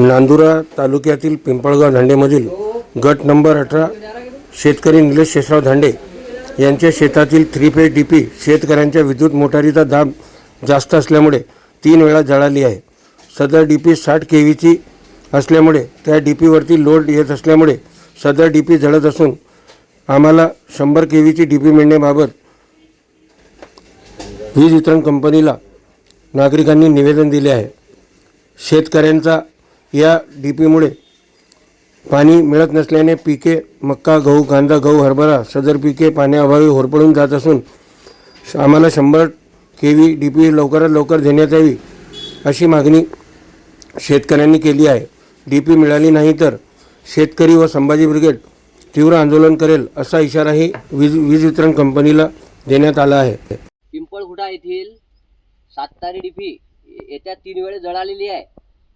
नांदुरा तालुक्यातील पिंपळगाव धांडेमधील गट नंबर अठरा शेतकरी निलेश शेषराव धांडे यांच्या शेतातील थ्री फेज डी पी शेतकऱ्यांच्या विद्युत मोटारीचा दाब जास्त असल्यामुळे तीन वेळा जळाली आहे. सदर डी पी साठ के व्हीची असल्यामुळे त्या डी पीवरती लोड येत असल्यामुळे सदर डी पी जळत असून आम्हाला शंभर के व्हीची डी पी मिळण्याबाबत वीज वितरण कंपनीला नागरिकांनी निवेदन दिले आहे. शेतकऱ्यांचा या डी पीमुळे पाणी मिळत नसल्याने पिके मक्का गहू कांदा गहू हरभरा सदर पिके पाण्याअभावी होरपडून जात असून श- आम्हाला शंभर के व्ही डी पी लवकरात लवकर देण्यात यावी अशी मागणी शेतकऱ्यांनी केली आहे. डी पी मिळाली नाही तर शेतकरी व संभाजी ब्रिगेड तीव्र आंदोलन करेल असा इशाराही वीज वीज वितरण कंपनीला देण्यात आला आहे. पिंपळखुटा येथील साततारी डीपी येत्या तीन वेळेस जळालेली आहे.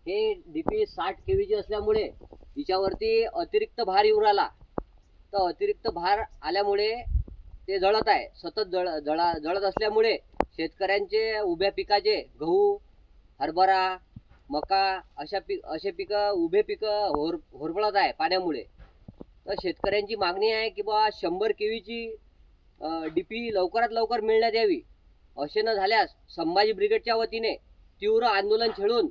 हे डीपी साठ केवीची असल्यामुळे तिच्यावरती अतिरिक्त भार येऊ राहिला. तर अतिरिक्त भार आल्यामुळे ते जळत आहे. सतत जळ जळा जळत असल्यामुळे शेतकऱ्यांचे उभ्या पिकाचे गहू हरभरा मका अशा पिक असे पिकं उभे पिकं होर होरपळत आहे पाण्यामुळे. तर शेतकऱ्यांची मागणी आहे की बा शंभर केवीची डी पी लवकरात लवकर मिळण्यात यावी. असे न झाल्यास संभाजी ब्रिगेडच्या वतीने तीव्र आंदोलन छेडून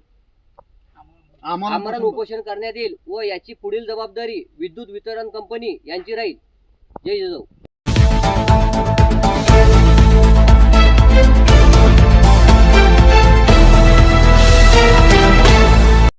आमरण उपोषण करण्यात येईल व याची पुढील जबाबदारी विद्युत वितरण कंपनी यांची राहील. जय जिजाऊ.